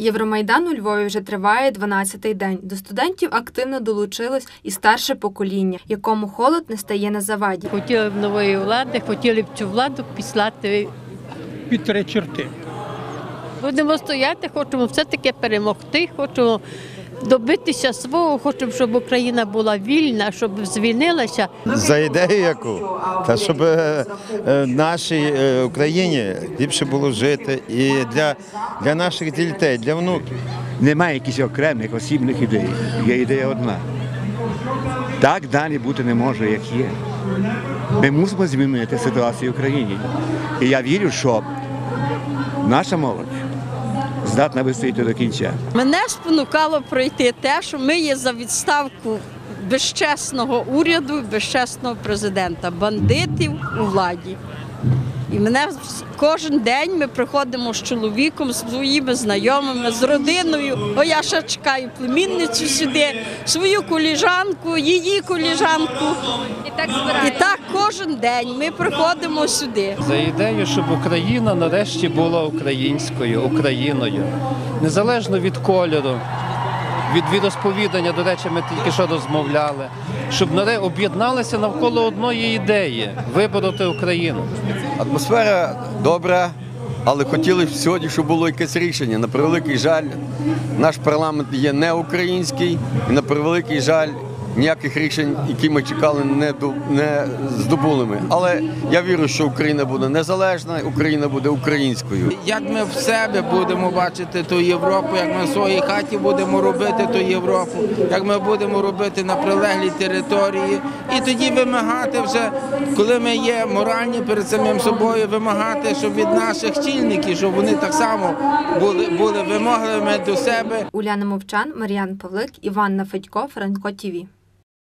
Євромайдан у Львові вже триває 12-й день. До студентів активно долучилось і старше покоління, якому холод не стає на заваді. Хотіли б нової влади, хотіли б цю владу післати. під три чорти. Будемо стояти, хочемо все-таки перемогти, хочемо добитися свого, хочемо, щоб Україна була вільна, щоб звільнилася. За ідею яку? Та щоб е, е, нашій е, Україні ліпше було жити і для, для наших дітей, для внуків. Немає якихось окремих осібних ідей. Є ідея одна. Так далі бути не може, як є. Ми мусимо змінити ситуацію в Україні. І я вірю, що наша молодь здатна вистояти до кінця. Мене спонукало пройти те, що ми є за відставку безчесного уряду, безчесного президента, бандитів у владі. І мене кожен день ми приходимо з чоловіком, з своїми знайомими, з родиною. О, я ще чекаю племінницю сюди, свою коліжанку, її коліжанку. І так так кожен день ми приходимо сюди. за ідею, щоб Україна нарешті була українською, Україною, незалежно від кольору, від віросповідання, до речі, ми тільки що розмовляли, щоб наре об'єдналися навколо одної ідеї вибороти Україну. Атмосфера добра, але хотіли б сьогодні, щоб було якесь рішення. На превеликий жаль, наш парламент є не український, і на превеликий жаль, ніяких рішень, які ми чекали, не, до- не здобули ми. Але я вірю, що Україна буде незалежна, Україна буде українською. Як ми в себе будемо бачити ту Європу, як ми в своїй хаті будемо робити ту Європу, як ми будемо робити на прилеглій території, і тоді вимагати вже, коли ми є моральні перед самим собою, вимагати, щоб від наших чільників, щоб вони так само були, були вимогливими до себе. Уляна Мовчан, Мар'ян Павлик, Іванна Федько, Франко ТІВІ.